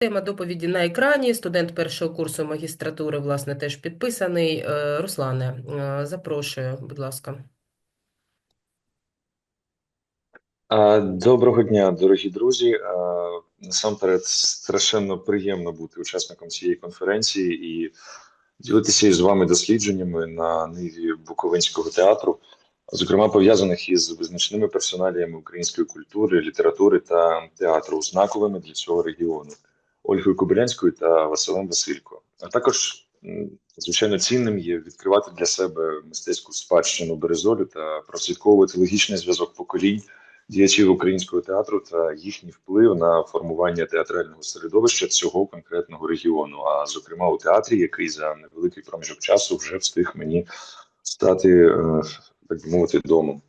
Тема доповіді на екрані. Студент першого курсу магістратури, власне, теж підписаний. Е, Руслане, е, запрошую, будь ласка. Доброго дня, дорогі друзі. Насамперед, страшенно приємно бути учасником цієї конференції і ділитися із вами дослідженнями на ниві Буковинського театру, зокрема пов'язаних із визначними персоналіями української культури, літератури та театру, знаковими для цього регіону Ольгою Кобилянською та Василем Василько. А також звичайно цінним є відкривати для себе мистецьку спадщину Березолю та прослідковувати логічний зв'язок поколінь діячів українського театру та їхній вплив на формування театрального середовища цього конкретного регіону, а зокрема у театрі, який за невеликий проміжок часу вже встиг мені стати, е, так би мовити, домом.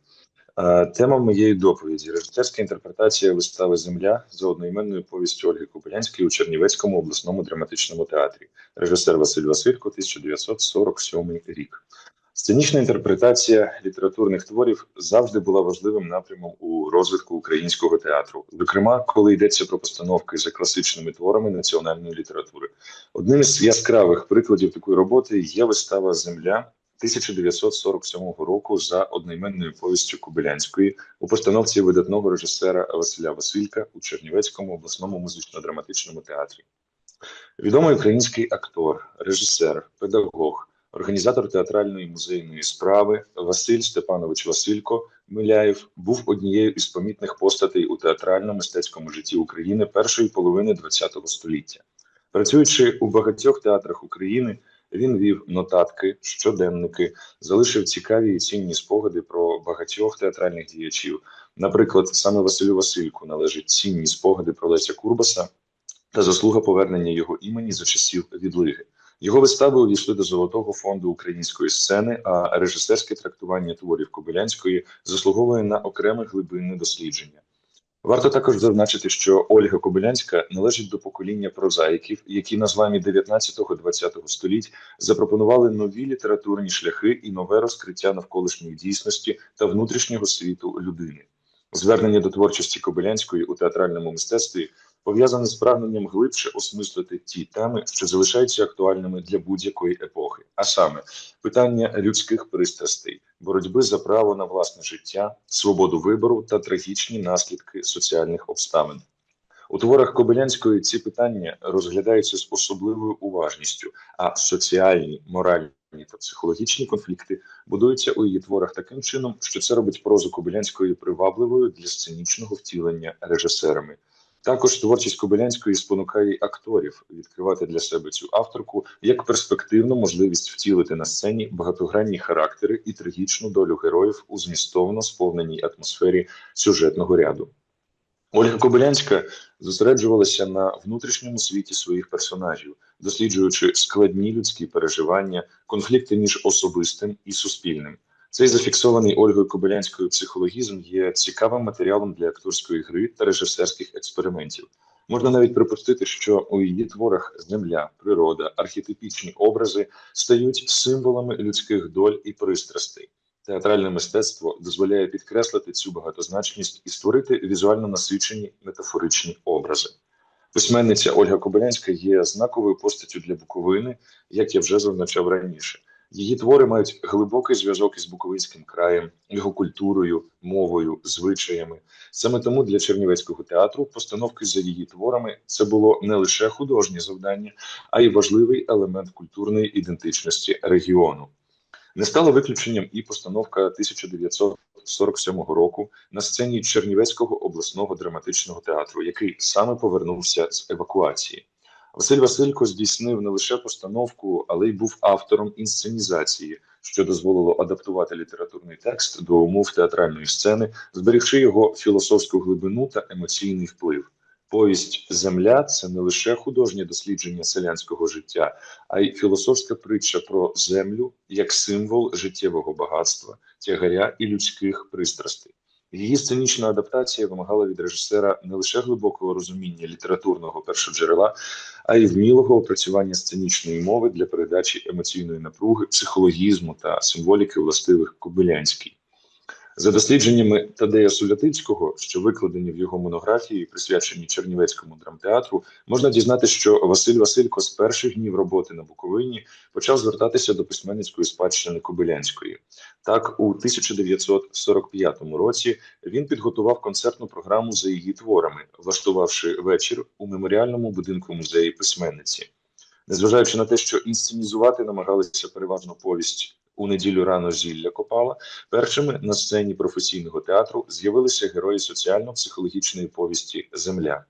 Е, Тема моєї доповіді режисерська інтерпретація вистави Земля за одноіменною повістю Ольги Кобилянської у Чернівецькому обласному драматичному театрі. Режисер Василь Василько, 1947 рік. Сценічна інтерпретація літературних творів завжди була важливим напрямом у розвитку українського театру, зокрема, коли йдеться про постановки за класичними творами національної літератури. Одним із яскравих прикладів такої роботи є вистава Земля 1947 року за одноіменною повістю Кобилянської у постановці видатного режисера Василя Василька у Чернівецькому обласному музично-драматичному театрі. Відомий український актор, режисер, педагог, організатор театральної музейної справи Василь Степанович Василько Миляєв був однією із помітних постатей у театрально-мистецькому житті України першої половини ХХ століття. Працюючи у багатьох театрах України, він вів нотатки, щоденники, залишив цікаві і цінні спогади про багатьох театральних діячів. Наприклад, саме Василю Васильку належать цінні спогади про Леся Курбаса та заслуга повернення його імені за часів відлиги. Його вистави увійшли до золотого фонду української сцени, а режисерське трактування творів Кобилянської заслуговує на окреме глибинне дослідження. Варто також зазначити, що Ольга Кобилянська належить до покоління прозаїків, які на зламі 19-20 століть запропонували нові літературні шляхи і нове розкриття навколишньої дійсності та внутрішнього світу людини. Звернення до творчості Кобилянської у театральному мистецтві пов'язане з прагненням глибше осмислити ті теми, що залишаються актуальними для будь-якої епохи, а саме питання людських пристрастей, боротьби за право на власне життя, свободу вибору та трагічні наслідки соціальних обставин. У творах Кобилянської ці питання розглядаються з особливою уважністю, а соціальні, моральні та психологічні конфлікти будуються у її творах таким чином, що це робить прозу Кобилянської привабливою для сценічного втілення режисерами. Також творчість Кобилянської спонукає акторів відкривати для себе цю авторку як перспективну можливість втілити на сцені багатогранні характери і трагічну долю героїв у змістовно сповненій атмосфері сюжетного ряду. Ольга Кобилянська зосереджувалася на внутрішньому світі своїх персонажів, досліджуючи складні людські переживання, конфлікти між особистим і суспільним. Цей зафіксований Ольгою Кобилянською психологізм є цікавим матеріалом для акторської гри та режисерських експериментів. Можна навіть припустити, що у її творах земля, природа, архетипічні образи стають символами людських доль і пристрастей. Театральне мистецтво дозволяє підкреслити цю багатозначність і створити візуально насичені метафоричні образи. Письменниця Ольга Кобилянська є знаковою постаттю для Буковини, як я вже зазначав раніше. Її твори мають глибокий зв'язок із Буковинським краєм, його культурою, мовою, звичаями. Саме тому для Чернівецького театру постановки за її творами це було не лише художнє завдання, а й важливий елемент культурної ідентичності регіону. Не стало виключенням і постановка 1947 року на сцені Чернівецького обласного драматичного театру, який саме повернувся з евакуації. Василь Василько здійснив не лише постановку, але й був автором інсценізації, що дозволило адаптувати літературний текст до умов театральної сцени, зберігши його філософську глибину та емоційний вплив. Повість Земля це не лише художнє дослідження селянського життя, а й філософська притча про землю як символ життєвого багатства, тягаря і людських пристрастей. Її сценічна адаптація вимагала від режисера не лише глибокого розуміння літературного першоджерела, а й вмілого опрацювання сценічної мови для передачі емоційної напруги, психологізму та символіки властивих Кобилянській. За дослідженнями Тадея Сулятицького, що викладені в його монографії, присвяченій Чернівецькому драмтеатру, можна дізнатися, що Василь Василько з перших днів роботи на Буковині почав звертатися до письменницької спадщини Кобилянської. Так, у 1945 році він підготував концертну програму за її творами, влаштувавши вечір у меморіальному будинку музею письменниці. Незважаючи на те, що інсценізувати намагалися переважно повість у неділю рано зілля Копала, першими на сцені професійного театру з'явилися герої соціально-психологічної повісті Земля.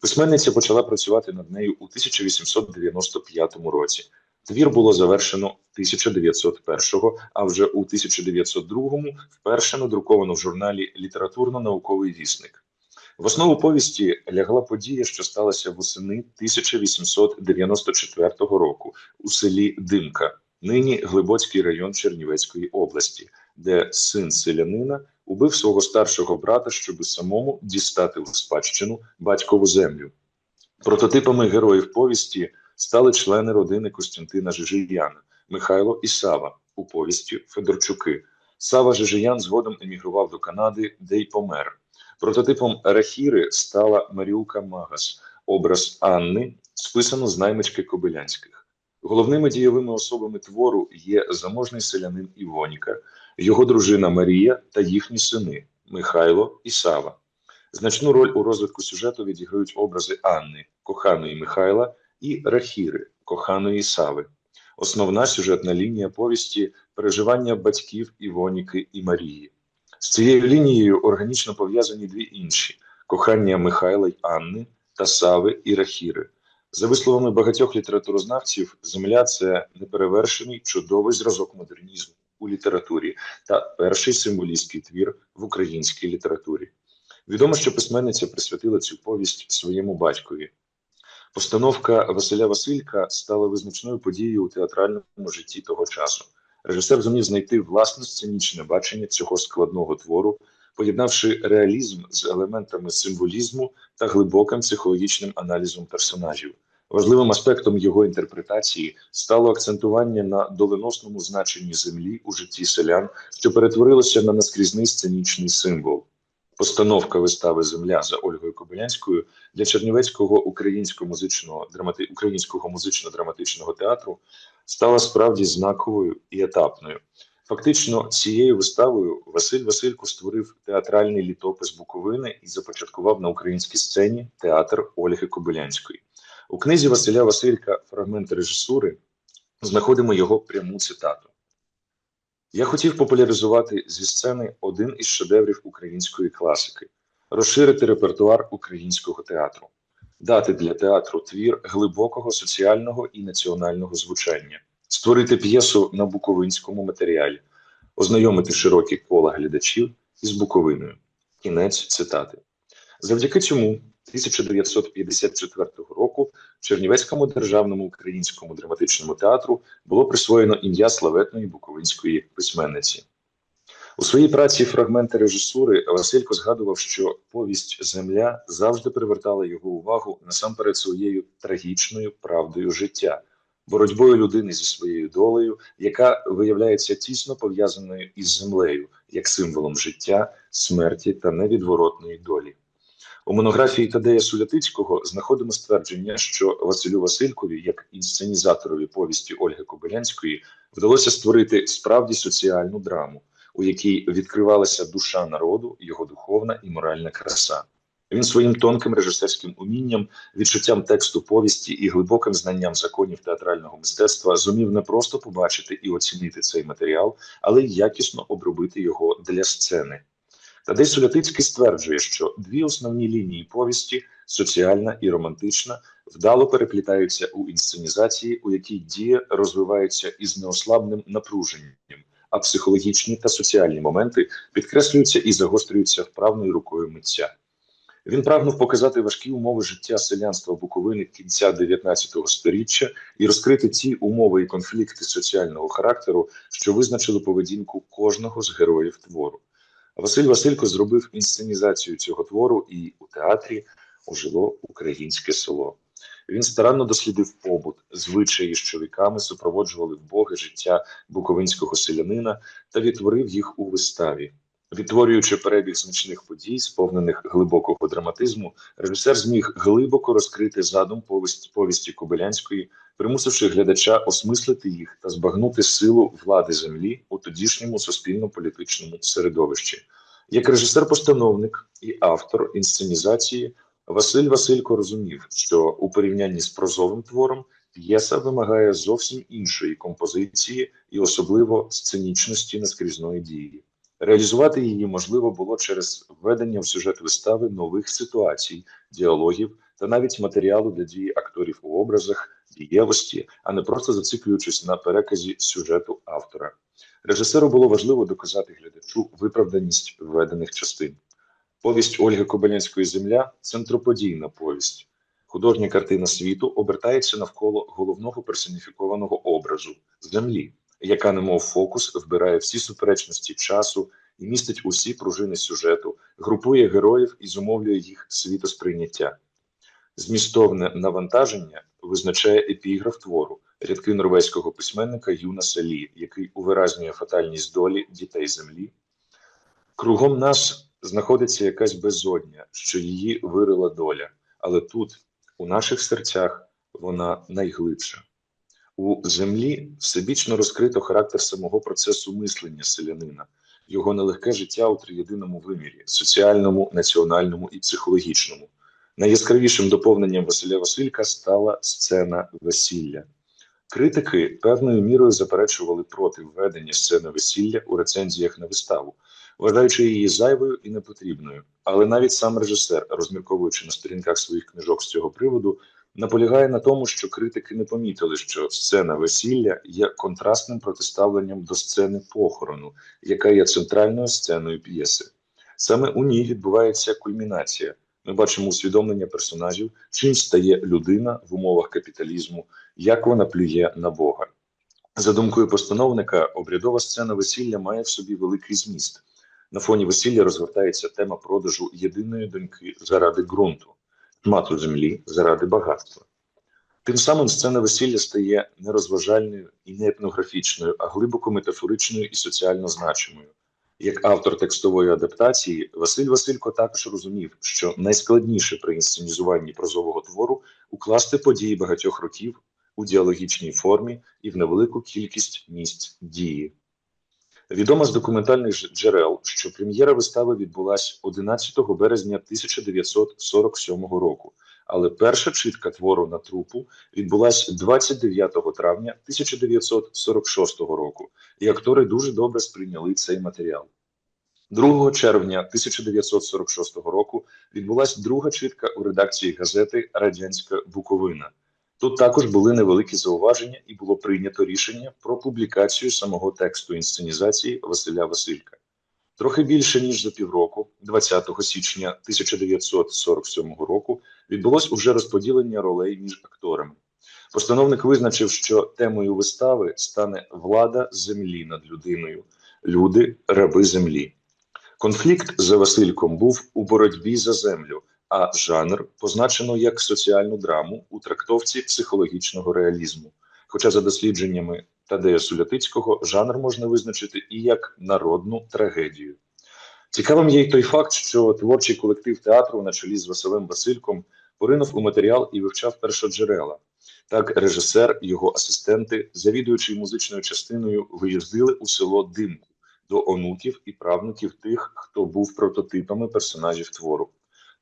Письменниця почала працювати над нею у 1895 році. Твір було завершено 1901-го, а вже у 1902-му вперше надруковано в журналі Літературно-науковий вісник. В основу повісті лягла подія, що сталася восени 1894 року у селі Димка, нині Глибоцький район Чернівецької області, де син селянина убив свого старшого брата, щоб самому дістати у спадщину батькову землю. Прототипами героїв повісті стали члени родини Костянтина Жижияна, Михайло і Сава у повісті Федорчуки. Сава Жижиян згодом емігрував до Канади, де й помер. Прототипом Рахіри стала Маріука Магас, образ Анни, списано з наймички Кобилянських. Головними дієвими особами твору є заможний селянин Івоніка, його дружина Марія та їхні сини Михайло і Сава. Значну роль у розвитку сюжету відіграють образи Анни, коханої Михайла, і Рахіри, коханої Сави. Основна сюжетна лінія повісті переживання батьків Івоніки і Марії. З цією лінією органічно пов'язані дві інші: кохання Михайла й Анни та Сави і Рахіри. За висловами багатьох літературознавців, земля це неперевершений чудовий зразок модернізму у літературі та перший символістський твір в українській літературі. Відомо, що письменниця присвятила цю повість своєму батькові. Постановка Василя Василька стала визначною подією у театральному житті того часу. Режисер зумів знайти власне сценічне бачення цього складного твору, поєднавши реалізм з елементами символізму та глибоким психологічним аналізом персонажів. Важливим аспектом його інтерпретації стало акцентування на доленосному значенні землі у житті селян, що перетворилося на наскрізний сценічний символ. Постановка вистави Земля за Ольгою Кобилянською для Чернівецького українського музичного драмати... українського музично-драматичного театру стала справді знаковою і етапною. Фактично, цією виставою Василь Василько створив театральний літопис Буковини і започаткував на українській сцені театр Ольги Кобилянської. У книзі Василя Василька Фрагменти режисури знаходимо його пряму цитату. Я хотів популяризувати зі сцени один із шедеврів української класики, розширити репертуар українського театру, дати для театру твір глибокого соціального і національного звучання, створити п'єсу на буковинському матеріалі, ознайомити широкі кола глядачів із Буковиною. Кінець цитати. Завдяки цьому 1954 року в Чернівецькому державному українському драматичному театру було присвоєно ім'я славетної буковинської письменниці. У своїй праці фрагменти режисури Василько згадував, що повість Земля завжди привертала його увагу насамперед своєю трагічною правдою життя, боротьбою людини зі своєю долею, яка виявляється тісно пов'язаною із землею як символом життя, смерті та невідворотної долі. У монографії Тадея Сулятицького знаходимо ствердження, що Василю Василькові, як інсценізаторові повісті Ольги Кобилянської, вдалося створити справді соціальну драму, у якій відкривалася душа народу, його духовна і моральна краса. Він своїм тонким режисерським умінням, відчуттям тексту повісті і глибоким знанням законів театрального мистецтва зумів не просто побачити і оцінити цей матеріал, але й якісно обробити його для сцени. Тадей Сулятицький стверджує, що дві основні лінії повісті соціальна і романтична, вдало переплітаються у інсценізації, у якій дія розвивається із неослабним напруженням, а психологічні та соціальні моменти підкреслюються і загострюються вправною рукою митця. Він прагнув показати важкі умови життя селянства Буковини кінця 19 століття і розкрити ті умови і конфлікти соціального характеру, що визначили поведінку кожного з героїв твору. Василь Василько зробив інсценізацію цього твору і у театрі ожило українське село. Він старанно дослідив побут, звичаї, що віками супроводжували вбоге життя буковинського селянина та відтворив їх у виставі. Відтворюючи перебіг значних подій, сповнених глибокого драматизму, режисер зміг глибоко розкрити задум повісті, повісті Кобилянської, примусивши глядача осмислити їх та збагнути силу влади землі у тодішньому суспільно-політичному середовищі. Як режисер-постановник і автор інсценізації, Василь Василько розумів, що у порівнянні з прозовим твором п'єса вимагає зовсім іншої композиції і особливо сценічності наскрізної дії. Реалізувати її можливо було через введення в сюжет вистави нових ситуацій, діалогів та навіть матеріалу для дії акторів у образах, дієвості, а не просто зациклюючись на переказі сюжету автора. Режисеру було важливо доказати глядачу виправданість введених частин. Повість Ольги Кобилянської Земля центроподійна повість. Художня картина світу обертається навколо головного персоніфікованого образу землі, яка, немов фокус, вбирає всі суперечності часу і містить усі пружини сюжету, групує героїв і зумовлює їх світосприйняття. Змістовне навантаження визначає епіграф твору рядки норвезького письменника Юнаса Лі, який увиразнює фатальність долі дітей землі. Кругом нас знаходиться якась безодня, що її вирила доля, але тут, у наших серцях, вона найглибша. У землі всебічно розкрито характер самого процесу мислення селянина, його нелегке життя у триєдиному вимірі соціальному, національному і психологічному. Найяскравішим доповненням Василя Василька стала сцена весілля. Критики певною мірою заперечували проти введення сцени весілля у рецензіях на виставу, вважаючи її зайвою і непотрібною. Але навіть сам режисер, розмірковуючи на сторінках своїх книжок з цього приводу, наполягає на тому, що критики не помітили, що сцена весілля є контрастним протиставленням до сцени похорону, яка є центральною сценою п'єси. Саме у ній відбувається кульмінація. Ми бачимо усвідомлення персонажів, чим стає людина в умовах капіталізму, як вона плює на Бога. За думкою постановника, обрядова сцена весілля має в собі великий зміст. На фоні весілля розгортається тема продажу єдиної доньки заради ґрунту, мату землі заради багатства. Тим самим сцена весілля стає не розважальною і не етнографічною, а глибоко метафоричною і соціально значимою. Як автор текстової адаптації, Василь Василько також розумів, що найскладніше при інсценізуванні прозового твору укласти події багатьох років у діалогічній формі і в невелику кількість місць дії. Відомо з документальних джерел, що прем'єра вистави відбулась 11 березня 1947 року, але перша читка твору на трупу відбулась 29 травня 1946 року, і актори дуже добре сприйняли цей матеріал. 2 червня 1946 року відбулась друга читка у редакції газети Радянська Буковина. Тут також були невеликі зауваження, і було прийнято рішення про публікацію самого тексту інсценізації Василя Василька. Трохи більше ніж за півроку, 20 січня 1947 року, відбулось уже розподілення ролей між акторами. Постановник визначив, що темою вистави стане влада землі над людиною, люди, раби землі. Конфлікт за Васильком був у боротьбі за землю, а жанр позначено як соціальну драму у трактовці психологічного реалізму. Хоча, за дослідженнями Тадея Сулятицького, жанр можна визначити і як народну трагедію. Цікавим є й той факт, що творчий колектив театру на чолі з Василем Васильком поринув у матеріал і вивчав першоджерела. Так, режисер, його асистенти, завідуючи музичною частиною, виїздили у село Димку до онуків і правнуків тих, хто був прототипами персонажів твору.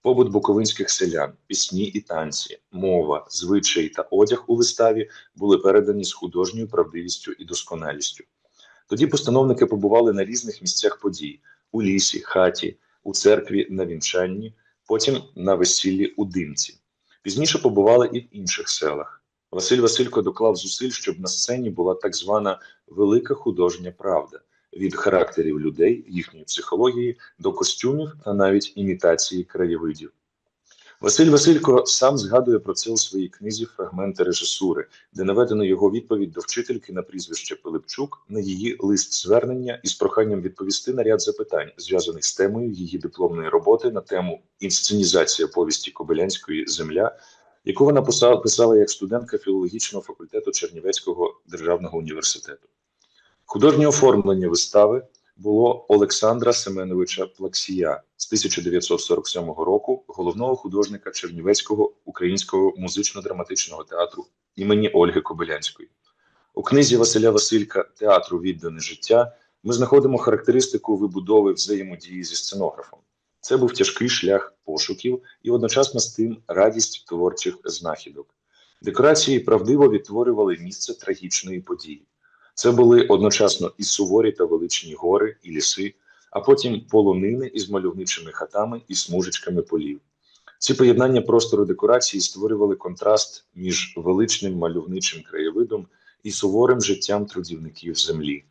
Побут буковинських селян, пісні і танці, мова, звичаї та одяг у виставі були передані з художньою правдивістю і досконалістю. Тоді постановники побували на різних місцях подій: у лісі, хаті, у церкві на вінчанні, потім на весіллі у Димці. Пізніше побували і в інших селах. Василь Василько доклав зусиль, щоб на сцені була так звана велика художня правда від характерів людей, їхньої психології до костюмів та навіть імітації краєвидів. Василь Василько сам згадує про це у своїй книзі Фрагменти режисури, де наведено його відповідь до вчительки на прізвище Пилипчук на її лист звернення із проханням відповісти на ряд запитань, зв'язаних з темою її дипломної роботи на тему інсценізація повісті Кобилянської земля, яку вона писала як студентка філологічного факультету Чернівецького державного університету. Художнє оформлення вистави було Олександра Семеновича Плаксія з 1947 року, головного художника Чернівецького українського музично-драматичного театру імені Ольги Кобилянської. У книзі Василя Василька Театру віддане життя ми знаходимо характеристику вибудови взаємодії зі сценографом. Це був тяжкий шлях пошуків і одночасно з тим радість творчих знахідок. Декорації правдиво відтворювали місце трагічної події. Це були одночасно і суворі та величні гори, і ліси, а потім полонини із мальовничими хатами і смужечками полів. Ці поєднання простору декорації створювали контраст між величним мальовничим краєвидом і суворим життям трудівників землі.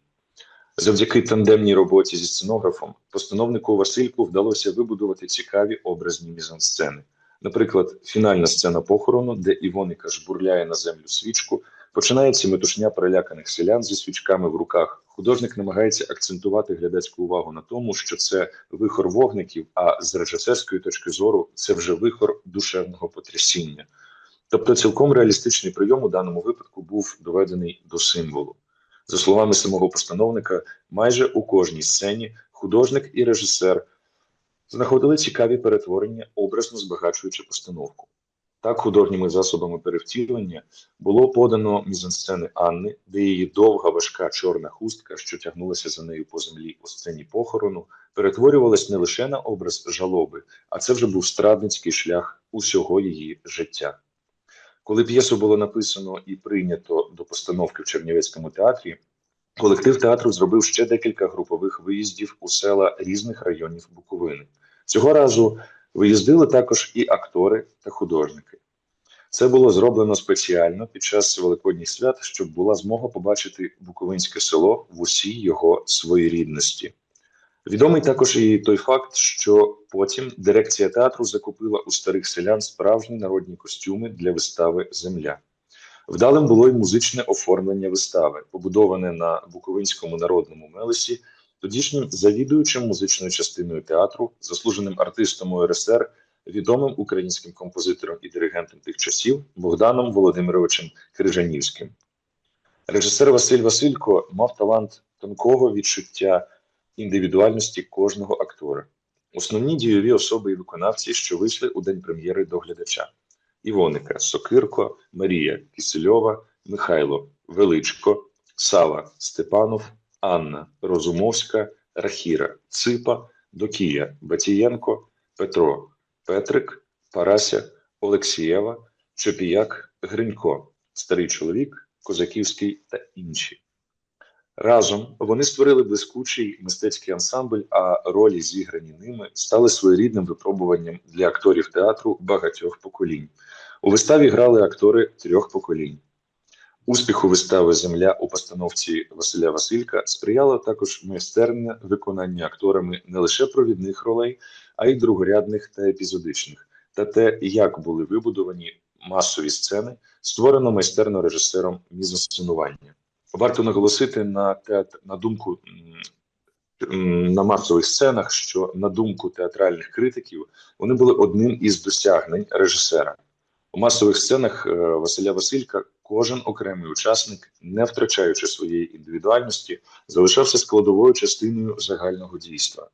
Завдяки тандемній роботі зі сценографом постановнику Васильку вдалося вибудувати цікаві образні мізансцени. Наприклад, фінальна сцена похорону, де Івоника жбурляє на землю свічку, починається метушня переляканих селян зі свічками в руках. Художник намагається акцентувати глядацьку увагу на тому, що це вихор вогників, а з режисерської точки зору це вже вихор душевного потрясіння. Тобто, цілком реалістичний прийом у даному випадку був доведений до символу. За словами самого постановника, майже у кожній сцені художник і режисер знаходили цікаві перетворення, образно збагачуючи постановку. Так, художніми засобами перевтілення було подано мізансцени Анни, де її довга важка чорна хустка, що тягнулася за нею по землі у сцені похорону, перетворювалась не лише на образ жалоби, а це вже був страдницький шлях усього її життя. Коли п'єсу було написано і прийнято до постановки в Чернівецькому театрі, колектив театру зробив ще декілька групових виїздів у села різних районів Буковини. Цього разу виїздили також і актори та художники. Це було зроблено спеціально під час великодніх свят, щоб була змога побачити Буковинське село в усій його своєрідності. Відомий також і той факт, що потім дирекція театру закупила у старих селян справжні народні костюми для вистави Земля. Вдалим було й музичне оформлення вистави, побудоване на Буковинському народному мелесі, тодішнім завідуючим музичною частиною театру, заслуженим артистом УРСР, відомим українським композитором і диригентом тих часів Богданом Володимировичем Крижанівським. Режисер Василь Василько мав талант тонкого відчуття індивідуальності кожного актора. Основні дійові особи і виконавці, що вийшли у день прем'єри до глядача: Івоника, Сокирко, Марія Кисельова, Михайло Величко, Сава Степанов, Анна Розумовська, Рахіра Ципа, Докія Батієнко, Петро Петрик, Парася Олексієва, Чопіяк Гринько, Старий чоловік, Козаківський та інші. Разом вони створили блискучий мистецький ансамбль, а ролі, зіграні ними, стали своєрідним випробуванням для акторів театру багатьох поколінь. У виставі грали актори трьох поколінь. Успіху вистави Земля у постановці Василя Василька сприяло також майстерне виконання акторами не лише провідних ролей, а й другорядних та епізодичних, та те, як були вибудовані масові сцени, створено майстерно режисером мізосценування. Варто наголосити на театр на думку на масових сценах, що на думку театральних критиків вони були одним із досягнень режисера. У масових сценах е, Василя Василька кожен окремий учасник, не втрачаючи своєї індивідуальності, залишався складовою частиною загального дійства.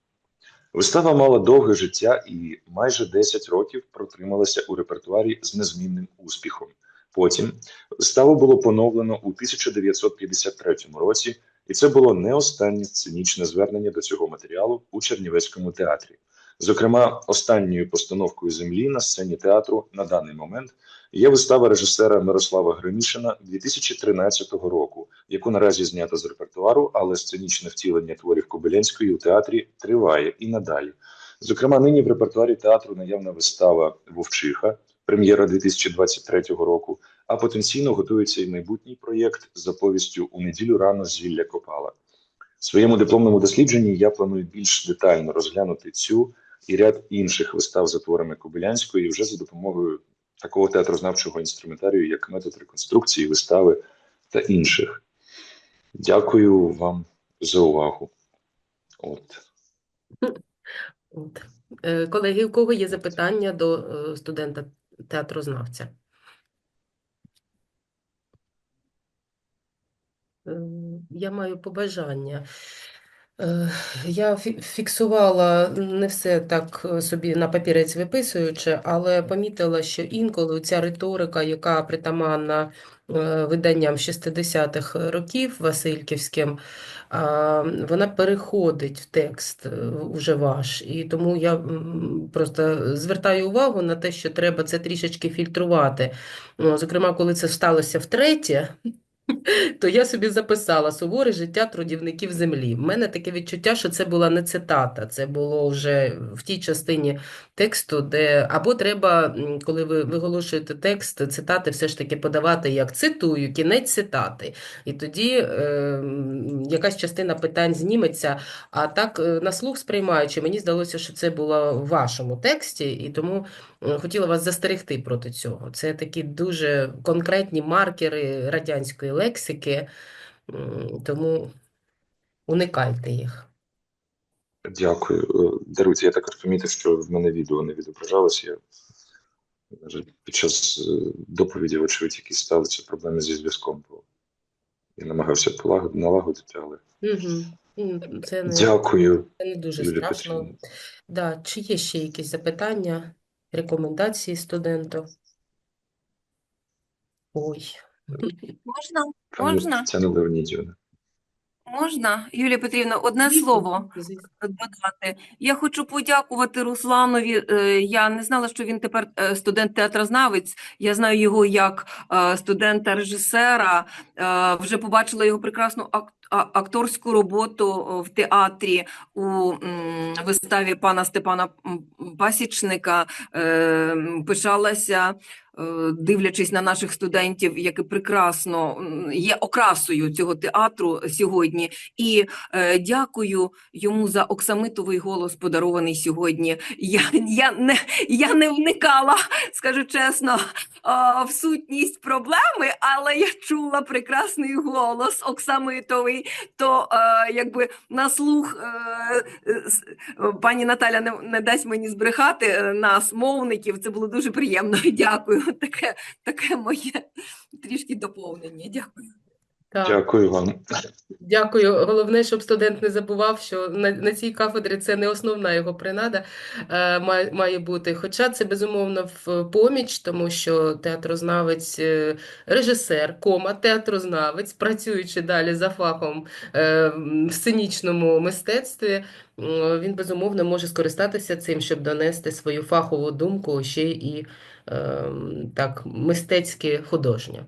Вистава мала довге життя і майже 10 років протрималася у репертуарі з незмінним успіхом. Потім виставу було поновлено у 1953 році, і це було не останнє сценічне звернення до цього матеріалу у Чернівецькому театрі. Зокрема, останньою постановкою землі на сцені театру на даний момент є вистава режисера Мирослава Гремішина 2013 року, яку наразі знято з репертуару, але сценічне втілення творів Кобилянської у театрі триває і надалі. Зокрема, нині в репертуарі театру наявна вистава Вовчиха, прем'єра 2023 року, а потенційно готується і майбутній проєкт за повістю у неділю рано зілля Копала. В своєму дипломному дослідженні я планую більш детально розглянути цю і ряд інших вистав за творами Кобилянської вже за допомогою такого театрознавчого інструментарію, як метод реконструкції, вистави та інших. Дякую вам за увагу. От. От. Е, Колеги, у кого є запитання до е, студента театрознавця? Е, Я маю побажання. Е, Я фі- фіксувала не все так е, собі на папірець виписуючи, але помітила, що інколи ця риторика, яка притаманна е, виданням 60-х років Васильківським, вона переходить в текст уже ваш. І тому я просто звертаю увагу на те, що треба це трішечки фільтрувати. Ну, Зокрема, коли це сталося втретє, то я собі записала суворе життя трудівників землі. В мене таке відчуття, що це була не цитата, це було вже в тій частині тексту, де або треба, коли ви виголошуєте текст, цитати все ж таки подавати як цитую, кінець цитати. І тоді е, якась частина питань зніметься. А так, е, на слух сприймаючи, мені здалося, що це було в вашому тексті, і тому е, хотіла вас застерегти проти цього. Це такі дуже конкретні маркери радянської лексики, тому уникайте їх. Дякую. Е, Даруйте, я також помітив, що в мене відео не відображалося. Я, під час е, доповіді, вочевидь, якісь сталися проблеми зі зв'язком, я намагався налагодити, але Угу. Це не, дякую, це не дуже Юлія страшно. Петрівна. Да. Чи є ще якісь запитання, рекомендації студенту? Ой. Можна? Пані Можна? Тетяна Леонідівна. Можна, Юлія Петрівна, одне слово додати. Я хочу подякувати Русланові. Е, Я не знала, що він тепер е, студент-театрознавець. Я знаю його як е, студента-режисера. Вже побачила його прекрасну ак- акторську роботу в театрі у виставі пана Степана Пасічника. Пишалася, дивлячись на наших студентів, які прекрасно є окрасою цього театру сьогодні. І е, дякую йому за оксамитовий голос, подарований сьогодні. Я, я, не, я не вникала, скажу чесно, в сутність проблеми, але я чула прекрасний голос оксамитовий. То е, якби на слух е, е, е, пані Наталя не, не дасть мені збрехати е, нас, мовників. Це було дуже приємно. Дякую. Таке, таке моє трішки доповнення. Дякую. Так. Дякую вам. Дякую. Головне, щоб студент не забував, що на, на цій кафедрі це не основна його принада е, має, має бути. Хоча це безумовно в поміч, тому що театрознавець, е, режисер, кома, театрознавець, працюючи далі за фахом е, в сценічному мистецтві, він безумовно може скористатися цим, щоб донести свою фахову думку ще і так мистецьке художньо.